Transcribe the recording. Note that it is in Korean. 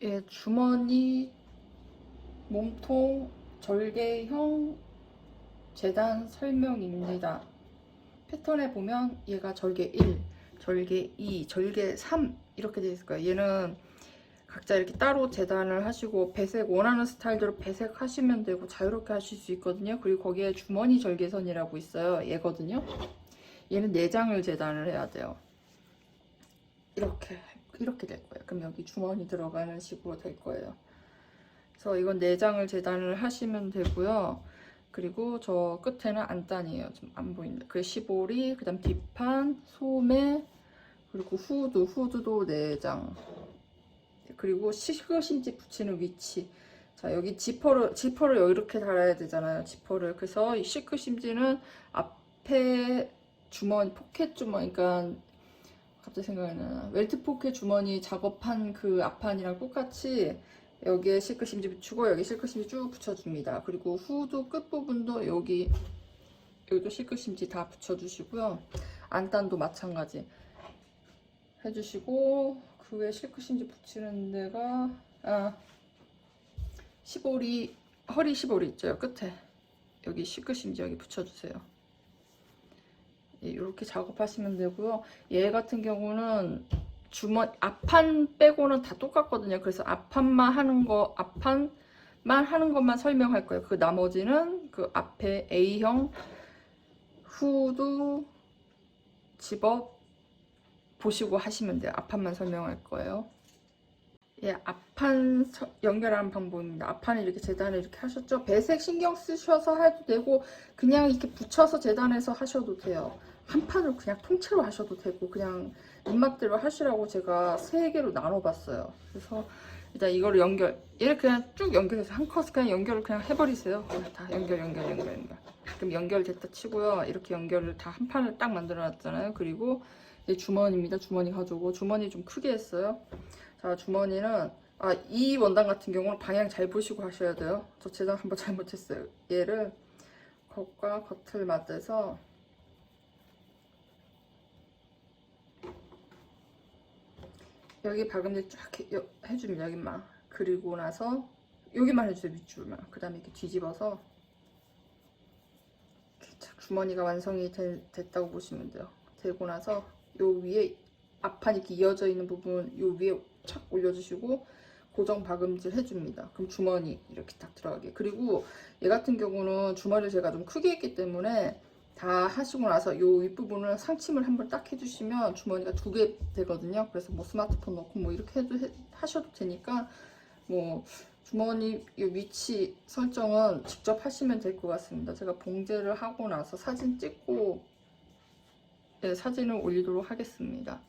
예, 주머니, 몸통, 절개형 재단 설명입니다. 패턴에 보면 얘가 절개 1, 절개 2, 절개 3 이렇게 되어 있을 거예요. 얘는 각자 이렇게 따로 재단을 하시고 배색 원하는 스타일대로 배색하시면 되고 자유롭게 하실 수 있거든요. 그리고 거기에 주머니 절개선이라고 있어요. 얘거든요. 얘는 내장을 재단을 해야 돼요. 이렇게 이렇게 될 거예요. 그럼 여기 주머니 들어가는 식으로 될 거예요. 그래서 이건 내장을 재단을 하시면 되고요. 그리고 저 끝에는 안단이에요. 좀 안 보인다. 그 시보리, 그 다음 뒷판, 소매, 그리고 후드, 후드도 내장. 그리고 시그심지 붙이는 위치. 자 여기 지퍼를 지퍼를 이렇게 달아야 되잖아요. 지퍼를 그래서 이 시크심지는 앞에 주머니 포켓 주머니, 그러니까 갑자기 생각이 나. 웰트 포켓 주머니 작업한 그 앞판이랑 똑같이 여기에 실크 심지 붙이고 여기 실크 심지 쭉 붙여줍니다. 그리고 후드 끝부분도 여기 여기도 실크 심지 다 붙여주시고요. 안단도 마찬가지 해주시고 그 외에 실크 심지 붙이는 데가 아 시보리 허리 시보리 있죠 끝에 여기 실크 심지 여기 붙여주세요. 이렇게 작업하시면 되고요. 얘 같은 경우는 주머니 앞판 빼고는 다 똑같거든요. 그래서 앞판만 하는 거 앞판만 하는 것만 설명할 거예요. 그 나머지는 그 앞에 A형 후드 집업 보시고 하시면 돼요. 앞판만 설명할 거예요. 예, 앞판 서- 연결하는 방법입니다. 앞판을 이렇게 재단을 이렇게 하셨죠? 배색 신경 쓰셔서 해도 되고 그냥 이렇게 붙여서 재단해서 하셔도 돼요. 한 판을 그냥 통째로 하셔도 되고 그냥 입맛대로 하시라고 제가 세 개로 나눠봤어요. 그래서 일단 이거를 연결 얘를 그냥 쭉 연결해서 한 컷 그냥 연결을 그냥 해버리세요. 그냥 다 연결 연결 연결 연결. 그럼 연결됐다 치고요. 이렇게 연결을 다 한 판을 딱 만들어놨잖아요. 그리고 이제 주머니입니다. 주머니 가져오고 주머니 좀 크게 했어요. 자 주머니는 아 이 원단 같은 경우는 방향 잘 보시고 하셔야 돼요. 저 재단 한번 잘못했어요. 얘를 겉과 겉을 맞대서 여기 박음질 쫙 해- 여- 해줍니다. 여기만. 그리고 나서 여기만 해주세요. 밑줄만. 그 다음에 이렇게 뒤집어서 이렇게 착 주머니가 완성이 되- 됐다고 보시면 돼요. 되고 나서 요 위에 앞판이 이렇게 이어져 있는 부분 요 위에 착 올려주시고 고정 박음질 해줍니다. 그럼 주머니 이렇게 딱 들어가게. 그리고 얘 같은 경우는 주머니를 제가 좀 크게 했기 때문에 다 하시고 나서 요 윗부분을 상침을 한번 딱 해주시면 주머니가 두 개 되거든요. 그래서 뭐 스마트폰 넣고 뭐 이렇게 해도 해- 하셔도 되니까 뭐 주머니 요 위치 설정은 직접 하시면 될 것 같습니다. 제가 봉제를 하고 나서 사진 찍고 네, 사진을 올리도록 하겠습니다.